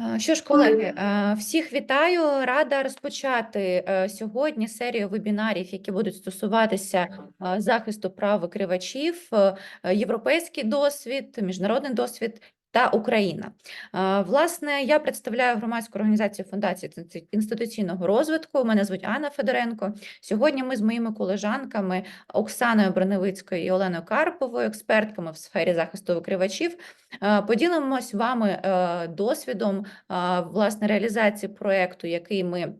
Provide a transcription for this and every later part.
Е, Що ж, колеги, е, всіх вітаю. Рада розпочати е, сьогодні серію вебінарів, які будуть стосуватися захисту прав викривачів, європейський досвід, міжнародний досвід. Та Україна. Е, Власне, я представляю громадську організацію Фундації інституційного розвитку. Мене звуть Анна Федоренко. Сьогодні ми з моїми колежанками Оксаною Броневицькою і Оленою Карповою, експертками в сфері захисту викривачів, е, поділимось вами е, досвідом власне реалізації проекту, який ми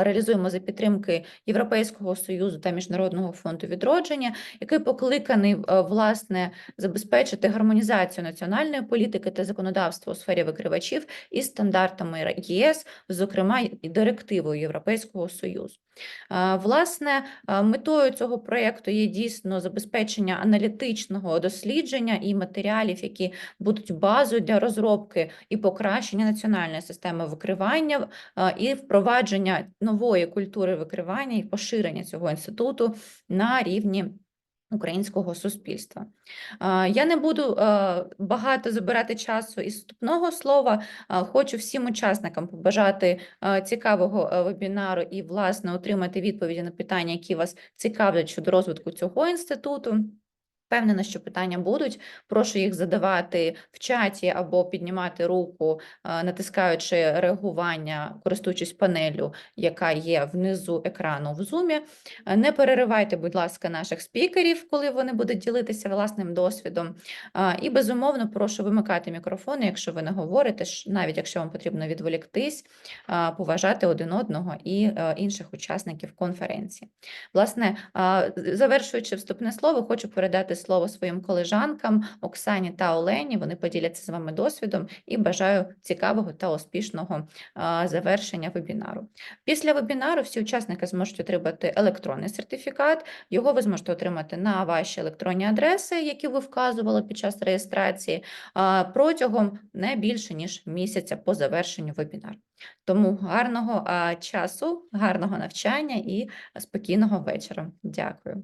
реалізуємо за підтримки Європейського союзу та Міжнародного фонду відродження, який покликаний е, власне забезпечити гармонізацію національної політики та законодавства у сфері викривачів із стандартами ЄС, зокрема і директивою Європейського союзу. А, Власне, метою цього проекту є дійсно забезпечення аналітичного дослідження і матеріалів, які будуть базою для розробки і покращення національної системи викривання і впровадження нової культури викривання і поширення цього інституту на рівні українського суспільства. Я не буду е, багато забирати часу із вступного слова. Хочу всім учасникам побажати е, цікавого е, вебінару і, власне, отримати відповіді на питання, які вас цікавлять щодо розвитку цього інституту. Впевнена, що питання будуть. Прошу їх задавати в чаті або піднімати руку, е, натискаючи реагування, користуючись панелью, яка є внизу екрану в Zoom. Е, Не переривайте, будь ласка, наших спікерів, коли вони будуть ділитися власним досвідом. Е, І, безумовно, прошу вимикати мікрофони, якщо ви не говорите, навіть якщо вам потрібно відволіктись, поважати один одного і інших учасників конференції. Власне, завершуючи вступне слово, хочу передати слово своїм колежанкам Оксані та Олені. Вони поділяться з вами досвідом і бажаю цікавого та успішного завершення вебінару. Після вебінару всі учасники зможуть отримати електронний сертифікат. Його ви зможете отримати на ваші електронні адреси, які ви вказували під час реєстрації, протягом не більше ніж місяця по завершенню вебінару. Тому гарного часу, гарного навчання і спокійного вечора. Дякую.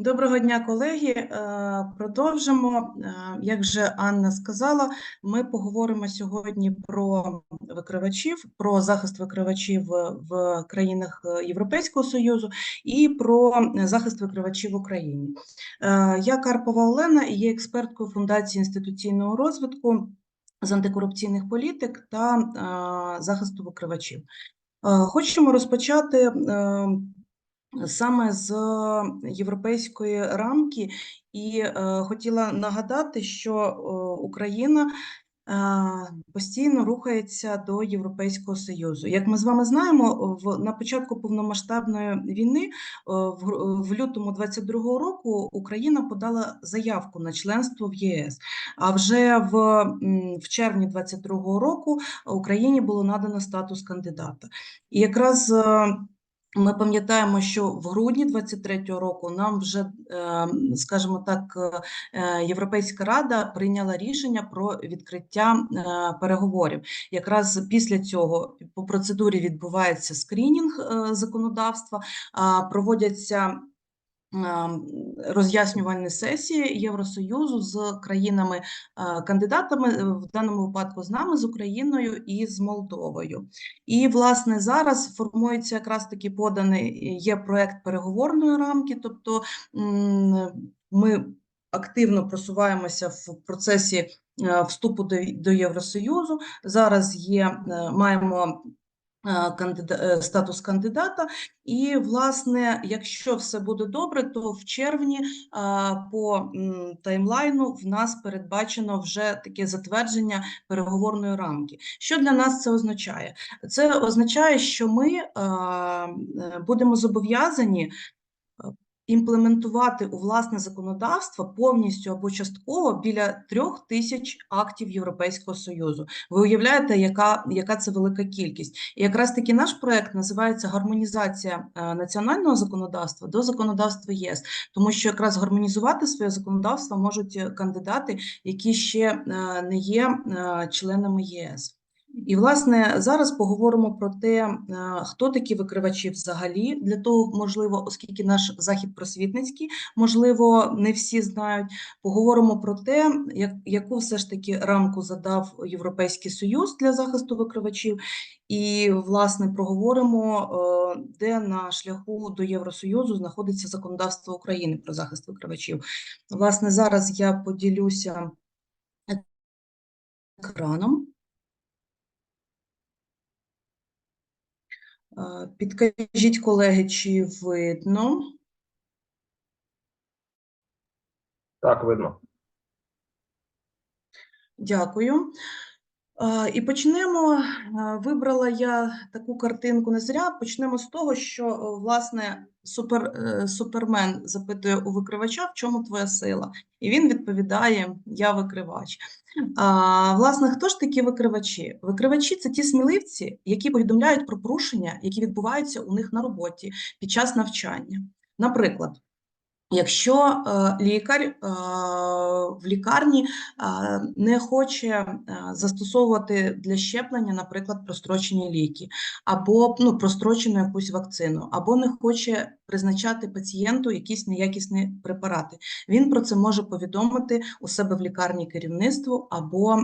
Доброго дня, колеги. Е, Продовжимо. Е, Як вже Анна сказала, ми поговоримо сьогодні про викривачів, про захист викривачів в країнах е, Європейського Союзу і про захист викривачів в Україні. Я Карпова Олена і є експерткою Фундації інституційного розвитку з антикорупційних політик та захисту викривачів. Хочемо розпочати саме з європейської рамки, і е, хотіла нагадати, що е, Україна е, постійно рухається до Європейського Союзу. Як ми з вами знаємо, в на початку повномасштабної війни, е, в, в лютому 22-го року, Україна подала заявку на членство в ЄС. А вже в, в червні 22-го року Україні було надано статус кандидата. І якраз е, ми пам'ятаємо, що в грудні 23-го року нам вже, е, скажімо так, е, Європейська Рада прийняла рішення про відкриття е, переговорів. Якраз після цього по процедурі відбувається скринінг е, законодавства, проводяться роз'яснювальні сесії Євросоюзу з країнами-кандидатами, е, в даному випадку з нами, з Україною і з Молдовою. І, власне, зараз формується якраз таки поданий є проект переговорної рамки, тобто ми активно просуваємося в процесі е, вступу до, Євросоюзу. Зараз є, е, маємо е, е, статус кандидата, і, власне, якщо все буде добре, то в червні по таймлайну в нас передбачено вже таке затвердження переговорної рамки. Що для нас це означає? Це означає, що ми е, будемо зобов'язані е, імплементувати у власне законодавство повністю або частково біля трьох тисяч актів Європейського Союзу. Ви уявляєте, яка, яка це велика кількість? І якраз таки наш проект називається гармонізація е, національного законодавства до законодавства ЄС, тому що якраз гармонізувати своє законодавство можуть е, кандидати, які ще е, не є членами ЄС. І, власне, зараз поговоримо про те, е, хто такі викривачі взагалі. Для того, можливо, оскільки наш захід просвітницький, можливо, не всі знають. Поговоримо про те, як, яку все ж таки рамку задав Європейський Союз для захисту викривачів, і, власне, проговоримо, е, де на шляху до Євросоюзу знаходиться законодавство України про захист викривачів. Власне, зараз я поділюся екраном. Е, Підкажіть, колеги, чи видно? Так, видно. Дякую. І почнемо. Вибрала я таку картинку не зря. Почнемо з того, що власне супер, е, супермен запитує у викривача, в чому твоя сила? І він відповідає: Я викривач. А, власне, хто ж такі викривачі? Викривачі це ті сміливці, які повідомляють про порушення, які відбуваються у них на роботі під час навчання. Наприклад, якщо е, лікар е, в лікарні е, не хоче застосовувати для щеплення, наприклад, прострочені ліки, або ну, прострочену якусь вакцину, або не хоче призначати пацієнту якісь неякісні препарати, він про це може повідомити у себе в лікарні керівництву, або,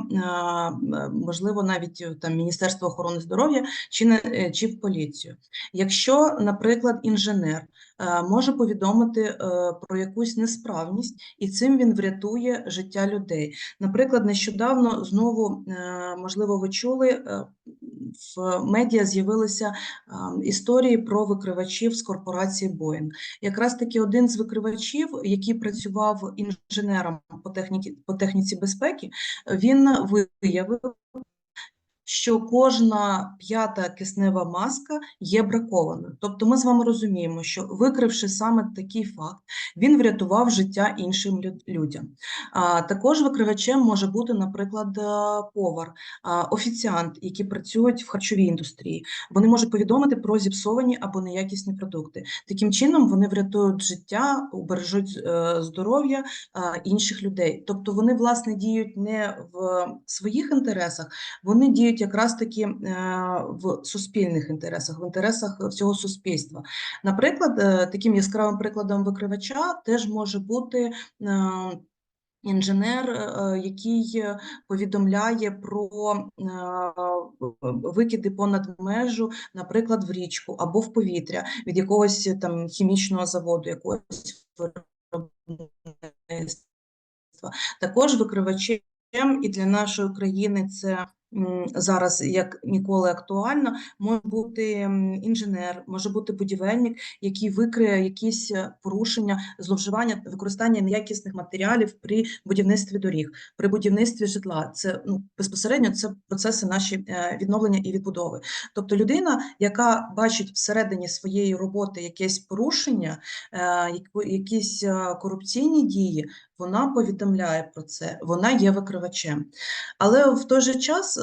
можливо, навіть там Міністерство охорони здоров'я чи, не, чи в поліцію. Якщо, наприклад, інженер може повідомити про якусь несправність, і цим він врятує життя людей. Наприклад, нещодавно знову, е, можливо, ви чули, е, в медіа з'явилися е, історії про викривачів з корпорації Boeing. Якраз таки один з викривачів, який працював інженером по техніці безпеки, він виявив, що кожна п'ята киснева маска є бракованою. Тобто ми з вами розуміємо, що викривши саме такий факт, він врятував життя іншим людям. Також викривачем може бути, наприклад, е, повар, офіціант, які працюють в харчовій індустрії. Вони можуть повідомити про зіпсовані або неякісні продукти. Таким чином вони врятують життя, убережуть е, здоров'я інших людей. Тобто вони, власне, діють не в своїх інтересах, вони діють якраз таки е, в суспільних інтересах, в інтересах всього суспільства. Наприклад, е, таким яскравим прикладом викривача теж може бути. е, Інженер, який повідомляє про викиди понад межу, наприклад, в річку або в повітря від якогось там хімічного заводу, якогось виробництва. Також викривачем і для нашої країни це зараз як ніколи актуально. Може бути інженер, може бути будівельник, який викриє якісь е, порушення, зловживання, використання неякісних матеріалів при будівництві доріг, при будівництві житла. Це ну безпосередньо це процеси наші е, відновлення і відбудови. Тобто людина, яка бачить всередині своєї роботи якесь порушення, е, якісь корупційні дії, вона повідомляє про це, вона є викривачем. Але в той же час,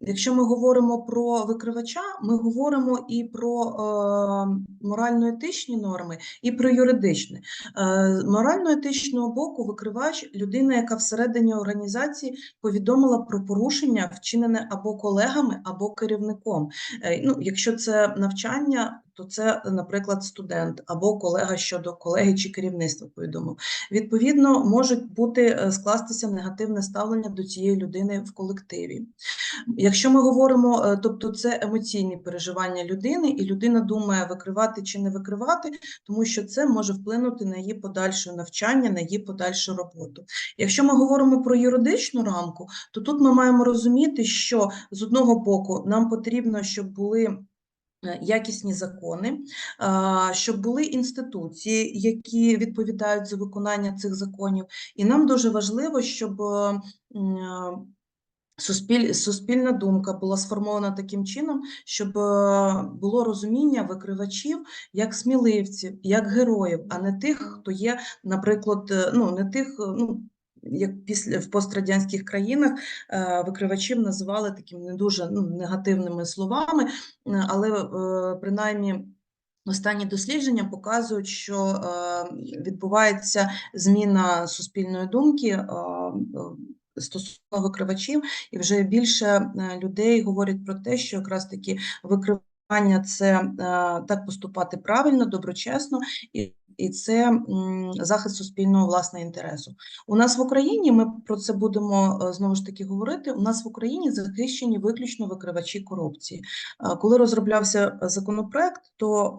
якщо ми говоримо про викривача, ми говоримо і про е, морально-етичні норми, і про юридичні. Е, морально-етичного боку, викривач людина, яка всередині організації повідомила про порушення, вчинене або колегами, або керівником. Е, Ну, якщо це навчання, то це, наприклад, студент або колега щодо колеги чи керівництва повідомив. Відповідно, можуть бути е, скластися негативне ставлення до цієї людини в колективі. Якщо ми говоримо, е, тобто це емоційні переживання людини, і людина думає, викривати чи не викривати, тому що це може вплинути на її подальше навчання, на її подальшу роботу. Якщо ми говоримо про юридичну рамку, то тут ми маємо розуміти, що з одного боку нам потрібно, щоб були якісні закони, щоб були інституції, які відповідають за виконання цих законів. І нам дуже важливо, щоб е, е, суспільна думка була сформована таким чином, щоб е, було розуміння викривачів як сміливців, як героїв, а не тих, хто є, наприклад, е, ну не тих, е, ну. Як після в пострадянських країнах е, викривачів називали такими не дуже ну, негативними словами, е, але е, принаймні Останні дослідження показують, що відбувається зміна суспільної думки стосовно викривачів, і вже більше людей говорять про те, що якраз таки викривання це так поступати правильно, доброчесно, і, і це захист суспільного власного інтересу. У нас в Україні ми про це будемо е, знову ж таки говорити. У нас в Україні захищені виключно викривачі корупції. Е, Коли розроблявся законопроект, то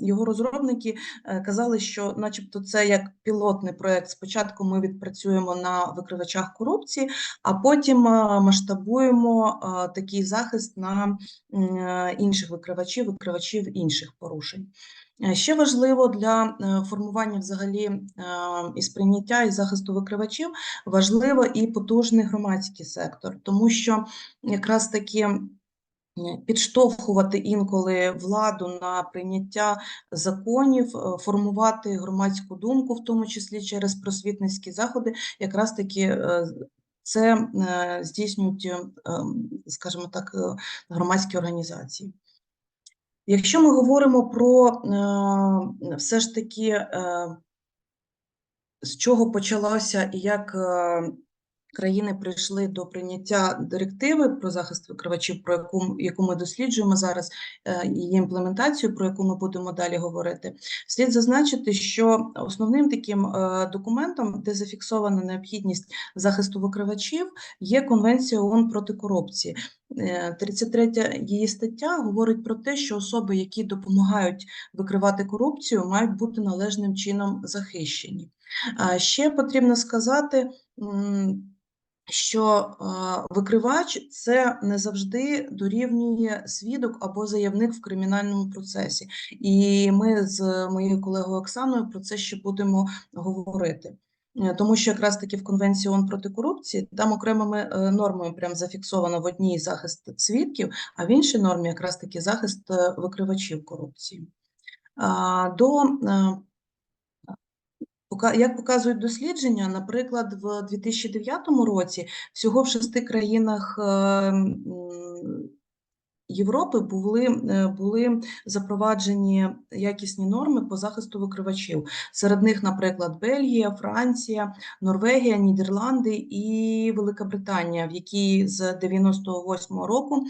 його розробники е, казали, що, начебто, це як пілотний проект. Спочатку ми відпрацюємо на викривачах корупції, а потім масштабуємо такий захист на інших викривачів, викривачів інших порушень. Е, Ще важливо для е, формування взагалі е, і сприйняття і захисту викривачів важливо і потужний громадський сектор, тому що якраз таки підштовхувати інколи владу на прийняття законів, формувати громадську думку, в тому числі через просвітницькі заходи, якраз таки це здійснюють, ем, скажімо так, громадські організації. Якщо ми говоримо про е, все ж таки, е, з чого почалося і як е, країни прийшли до прийняття директиви про захист викривачів, про яку, яку ми досліджуємо зараз, е, її імплементацію, про яку ми будемо далі говорити, слід зазначити, що основним таким е, документом, де зафіксована необхідність захисту викривачів, є Конвенція ООН проти корупції. Е, 33 її стаття говорить про те, що особи, які допомагають викривати корупцію, мають бути належним чином захищені. Ще потрібно сказати, що е, викривач це не завжди дорівнює свідок або заявник в кримінальному процесі. І ми з моєю колегою Оксаною про це ще будемо говорити. Е, Тому що якраз таки в Конвенції ООН проти корупції там окремими е, нормами прям зафіксовано в одній захист свідків, а в іншій нормі якраз таки захист викривачів корупції. До Як показують дослідження, наприклад, в 2009 році всього в шести країнах е, м, Європи були, е, були запроваджені якісні норми по захисту викривачів. Серед них, наприклад, Бельгія, Франція, Норвегія, Нідерланди і Велика Британія, в якій з 98-го року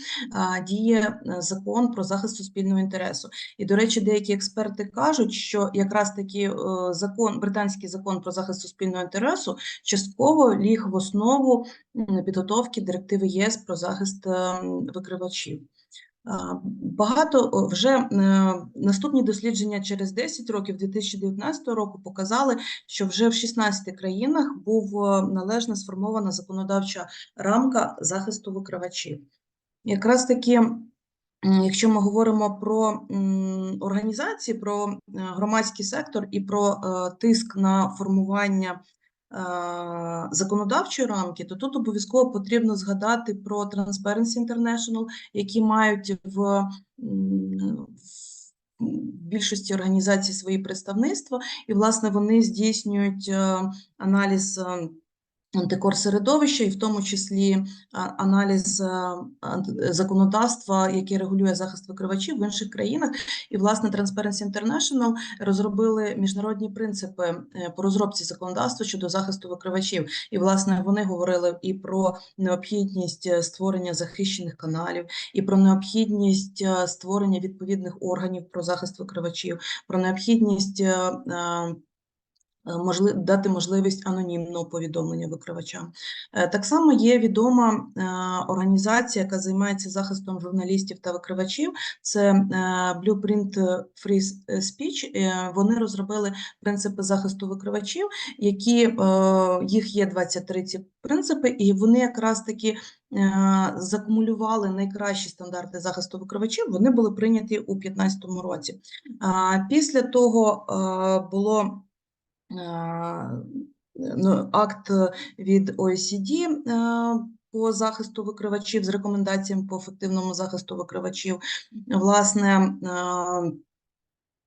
діє е, закон про захист суспільного інтересу. І, до речі, деякі експерти кажуть, що якраз таки е, закон, британський закон про захист суспільного інтересу частково ліг в основу підготовки директиви ЄС про захист е, викривачів. Багато вже е, наступні дослідження через 10 років 2019 року показали, що вже в 16 країнах був е, належно сформована законодавча рамка захисту викривачів. Якраз таки, якщо ми говоримо про організації, про е, громадський сектор і про тиск на формування законодавчої рамки, то тут обов'язково потрібно згадати про Transparency International, які мають в, в більшості організацій свої представництва, і, власне, вони здійснюють е, аналіз. Е, антикорсередовища, і в тому числі аналіз законодавства, яке регулює захист викривачів в інших країнах. І, власне, Transparency International розробили міжнародні принципи е, по розробці законодавства щодо захисту викривачів. І, власне, вони говорили і про необхідність е, створення захищених каналів, і про необхідність е, створення відповідних органів про захист викривачів, про необхідність. Е, можли- дати можливість анонімного повідомлення викривачам. Е, Так само є відома е, організація, яка займається захистом журналістів та викривачів. Це Blueprint Free Speech. Вони розробили принципи захисту викривачів, які їх є 23 ці принципи, і вони якраз таки закумулювали найкращі стандарти захисту викривачів. Вони були прийняті у 2015 році. Після того було акт від OECD е, по захисту викривачів з рекомендаціями по ефективному захисту викривачів. Власне, е,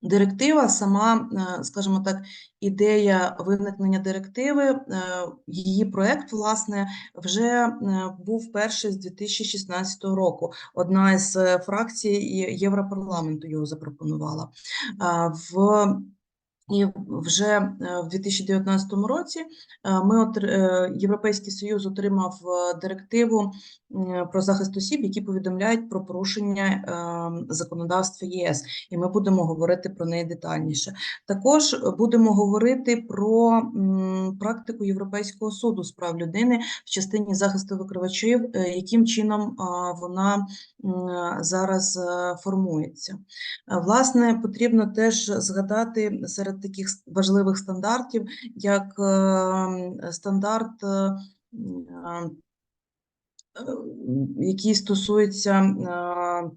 директива сама, е, скажімо так, ідея виникнення директиви, е, її проект, власне, вже е, був перший з 2016 року. Одна із е, фракцій Європарламенту його запропонувала. В І вже е, в 2019 році е, ми е, Європейський Союз отримав директиву про захист осіб, які повідомляють про порушення законодавства ЄС, і ми будемо говорити про неї детальніше. Також будемо говорити про практику Європейського суду з прав людини в частині захисту викривачів, яким чином вона зараз формується. Власне, потрібно теж згадати серед таких важливих стандартів, як е, стандарт, е, м, е, е, який стосується е,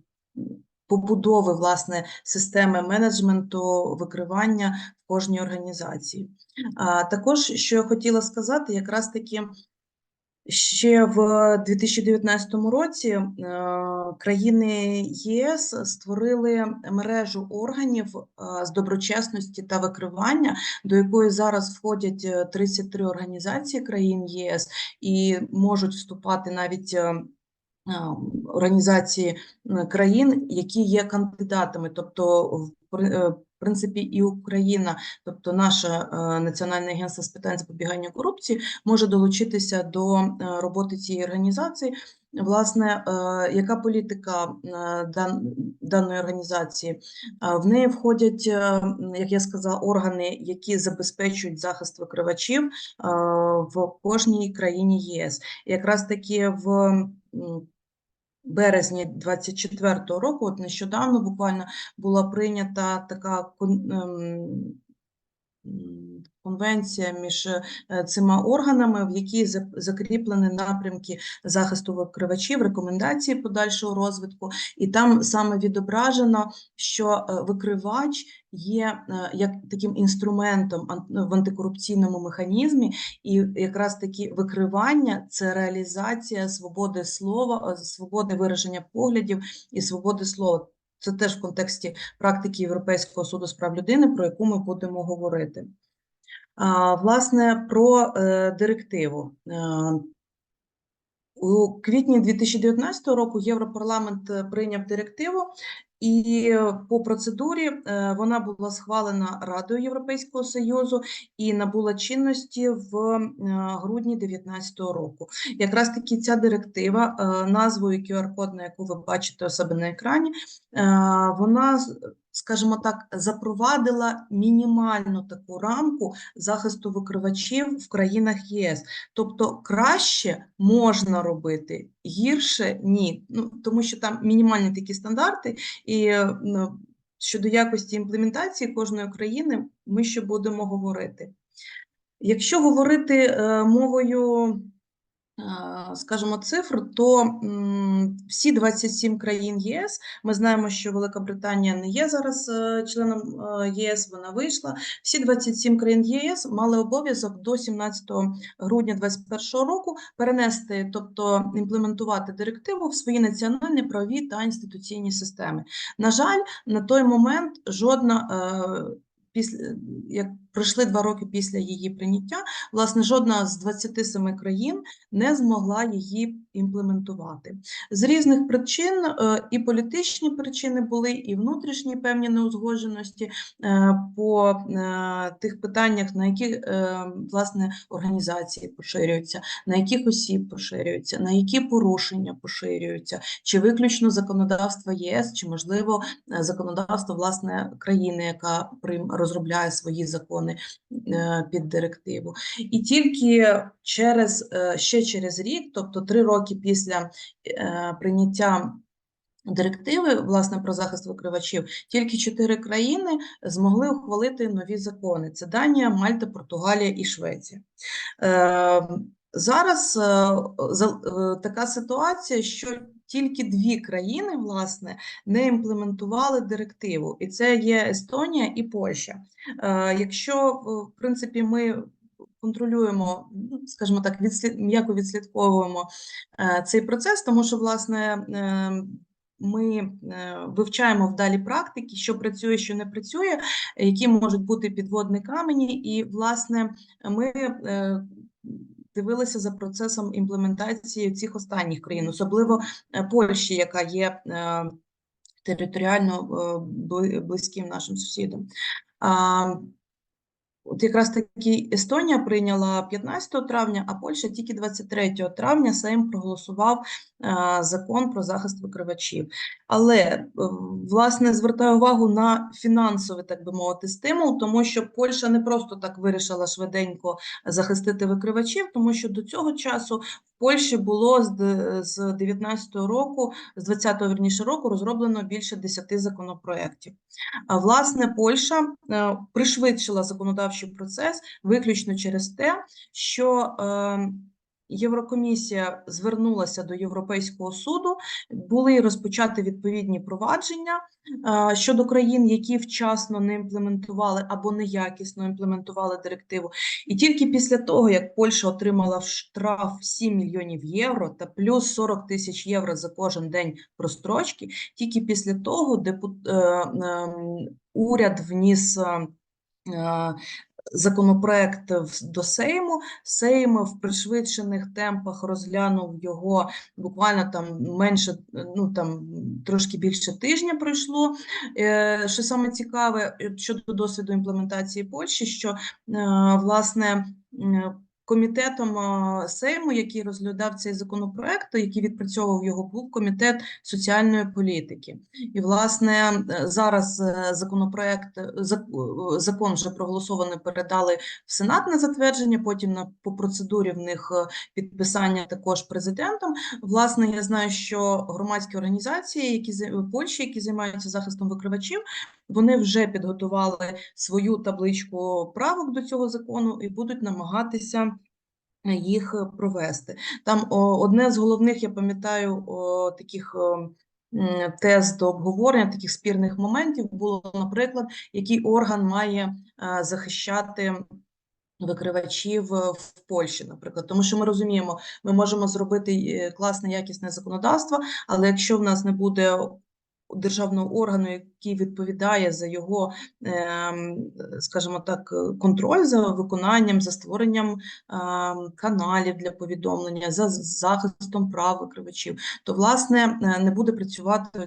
побудови власне системи менеджменту викривання в кожній організації. А також, що я хотіла сказати, якраз таки Ще в 2019 році е, країни ЄС створили мережу органів е, з доброчесності та викривання, до якої зараз входять е, 33 організації країн ЄС і можуть вступати навіть е, е, організації е, країн, які є кандидатами, тобто в при- в принципі і Україна, тобто наше е, Національне агентство з питань запобігання корупції може долучитися до е, роботи цієї організації. Власне, е, яка політика даної організації? В неї входять, як я сказала, органи, які забезпечують захист викривачів в кожній країні ЄС. Якраз таки в березні 24-го року, от нещодавно буквально була прийнята така ем, конвенція між е, цими органами, в якій закріплені напрямки захисту викривачів, рекомендації подальшого розвитку, і там саме відображено, що е, викривач є е, як таким інструментом ан- в антикорупційному механізмі, і якраз таки викривання це реалізація свободи слова, свободи вираження поглядів і свободи слова. Це теж в контексті практики Європейського суду з прав людини, про яку ми будемо говорити. Власне, про е, директиву. У квітні 2019 року Європарламент е, прийняв директиву, і е, по процедурі е, вона була схвалена Радою Європейського Союзу і набула чинності в грудні 2019 року. Якраз таки ця директива, назвою QR-код, на яку ви бачите у себе на екрані, вона, скажімо так, запровадила мінімальну таку рамку захисту викривачів в країнах ЄС. Тобто краще можна робити, гірше ні. Ну, тому що там мінімальні такі стандарти, і ну, щодо якості імплементації кожної країни ми ще будемо говорити. Якщо говорити е, мовою, скажімо, цифр, то всі 27 країн єС, ми знаємо, що Велика Британія не є зараз е, членом е, ЄС, вона вийшла. Всі 27 країн ЄС мали обов'язок до 17 грудня 2021 року перенести, тобто імплементувати директиву в свої національні правові та інституційні системи. На жаль, на той момент жодна е, після як пройшли два роки після її прийняття, власне, жодна з 27 країн не змогла її імплементувати. З різних причин е, і політичні причини були, і внутрішні певні неузгодженості е, по е, тих питаннях, на які власне організації поширюються, на яких осіб поширюються, на які порушення поширюються, чи виключно законодавство ЄС, чи можливо законодавство власне країни, яка розробляє свої закони е, під директиву. І тільки через е, ще через рік, тобто три роки після е, прийняття. Директиви власне про захист викривачів тільки чотири країни змогли ухвалити нові закони: це Данія, Мальта, Португалія і Швеція. Зараз е, е, така ситуація, що тільки дві країни власне не імплементували директиву, і це є Естонія і Польща. Е, Якщо в принципі ми контролюємо, ну, скажімо так, відслід, м'яко відслідковуємо цей процес, тому що власне. Ми вивчаємо вдалі практики, що працює, що не працює, які можуть бути підводні камені, і власне ми дивилися за процесом імплементації цих останніх країн, особливо е, Польщі, яка є е, територіально е, близьким нашим сусідом. От якраз таки Естонія прийняла 15 травня, а Польща тільки 23 травня Сейм проголосував е, закон про захист викривачів. Але е, власне звертаю увагу на фінансовий, так би мовити, стимул, тому що Польща не просто так вирішила швиденько захистити викривачів, тому що до цього часу в Польщі було з де- з 19-го року, з 20-го вірніше року розроблено більше 10 законопроєктів. А власне Польща е, пришвидшила законодавчий процес виключно через те, що е, Єврокомісія звернулася до Європейського суду, були розпочаті відповідні провадження е, щодо країн, які вчасно не імплементували або неякісно імплементували директиву. І тільки після того, як Польща отримала штраф 7 мільйонів євро та плюс 40 тисяч євро за кожен день прострочки, тільки після того депут, е, е, уряд вніс. Законопроект до Сейму. Сейм в пришвидшених темпах розглянув його буквально там менше, ну там трошки більше тижня пройшло. Е, Що саме цікаве е, щодо досвіду імплементації Польщі, що е, власне комітетом е, Сейму, який розглядав цей законопроект, який відпрацьовував його, був комітет соціальної політики. І власне е, зараз е, законопроект зак- закон вже проголосований, передали в Сенат на затвердження. Потім на по процедурі в них підписання також президентом. Власне, я знаю, що громадські організації, які в Польщі, які займаються захистом викривачів, вони вже підготували свою табличку правок до цього закону і будуть намагатися їх е, провести. Там одне з головних, я пам'ятаю, таких о, тез до обговорення, таких спірних моментів було, наприклад, який орган має е, захищати. Викривачів е, в Польщі, наприклад, тому що ми розуміємо, ми можемо зробити е, класне якісне законодавство, але якщо в нас не буде державного органу, який відповідає за його, ем, скажімо так, контроль за виконанням, за створенням ем, каналів для повідомлення, за захистом прав викривачів, то власне е, не буде працювати ця